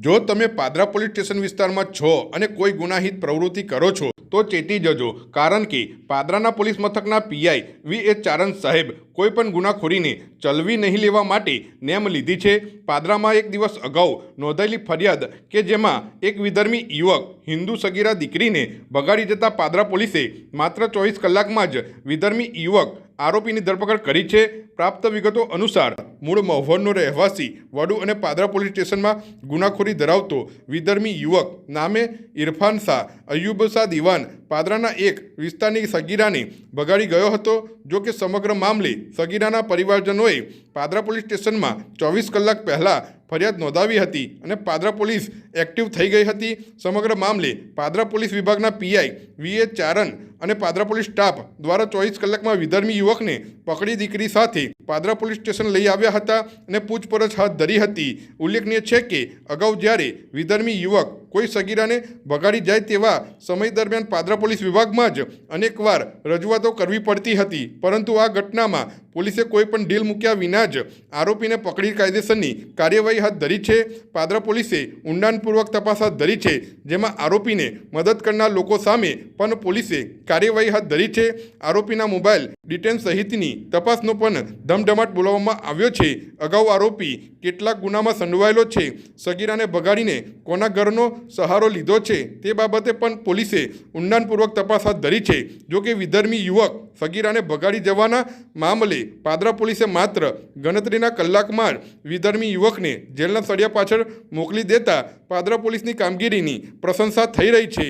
જો તમે Padra police station વિસ્તારમાં છો અને કોઈ ગુનાહિત પ્રવૃત્તિ કરો છો તો ચેતી જજો. કારણ કે પાદરાના પોલીસ મથકના પીઆઈ વી એ ચારણ સાહેબ કોઈપણ ગુનાખોરીને ચલવી નહીં લેવા માટે નેમ લીધી છે. પાદરામાં એક દિવસ અગાઉ નોંધાયેલી ફરિયાદ કે જેમાં એક વિધર્મી યુવક હિન્દુ સગીરા દીકરીને બગાડી જતા પાદરા પોલીસે માત્ર ચોવીસ કલાકમાં જ વિધર્મી યુવક આરોપીની ધરપકડ કરી છે. પ્રાપ્ત વિગતો અનુસાર મૂળ મહુવરનો રહેવાસી વડુ અને પાદરા પોલીસ સ્ટેશનમાં ગુનાખોરી ધરાવતો વિધર્મી યુવક નામે ઇરફાન શાહ, અયુબ શાહ દિવાન પાદરાના. એક વિસ્તારની સગીરાને બગાડી ગયો હતો, જો કે સમગ્ર મામલે સગીરાના પરિવારજનોએ પાદરા પોલીસ સ્ટેશનમાં ચોવીસ કલાક પહેલાં ફરિયાદ નોંધાવી હતી અને પાદરા પોલીસ એક્ટિવ થઈ ગઈ હતી સમગ્ર મામલે પાદરા પોલીસ વિભાગના પીઆઈ વી એ ચારન અને પાદરા પોલીસ સ્ટાફ દ્વારા ચોવીસ કલાકમાં વિધર્મી યુવકને પકડી દીકરી સાથે પાદરા પોલીસ સ્ટેશન લઈ આવ્યા હતા અને પૂછપરછ હાથ ધરી હતી. ઉલ્લેખનીય છે કે અગાઉ જ્યારે વિધર્મી યુવક કોઈ સગીરાને ભગાડી જાય તેવા સમય દરમિયાન પાદરા પોલીસ વિભાગમાં જ અનેકવાર રજૂઆતો કરવી પડતી હતી. પરંતુ આ ઘટનામાં પોલીસે કોઈ પણ ડીલ મૂક્યા વિના જ આરોપીને પકડી કાયદેસરની કાર્યવાહી હાથ ધરી છે. પાદરા પોલીસે ઊંડાણપૂર્વક તપાસ હાથ ધરી છે જેમાં આરોપીને મદદ કરનાર લોકો સામે પણ પોલીસે કાર્યવાહી હાથ ધરી છે આરોપીના મોબાઈલ ડિટેન સહિતની તપાસનો પણ ધમધમાટ બોલાવવામાં આવ્યો છે અગાઉ આરોપી કેટલાક ગુનામાં સંડોવાયેલો છે સગીરાને ભગાડીને કોના ઘરનો સહારો લીધો છે તે બાબતે પણ પોલીસે ઊંડાણપૂર્વક તપાસ હાથ ધરી છે જોકે વિધર્મી યુવક સગીરાને ભગાડી જવાના મામલે પાદરા પોલીસે માત્ર ગણતરીના કલાકમાં વિધર્મી યુવકને જેલના સળિયા પાછળ મોકલી દેતા પાદરા પોલીસની કામગીરીની પ્રશંસા થઈ રહી છે.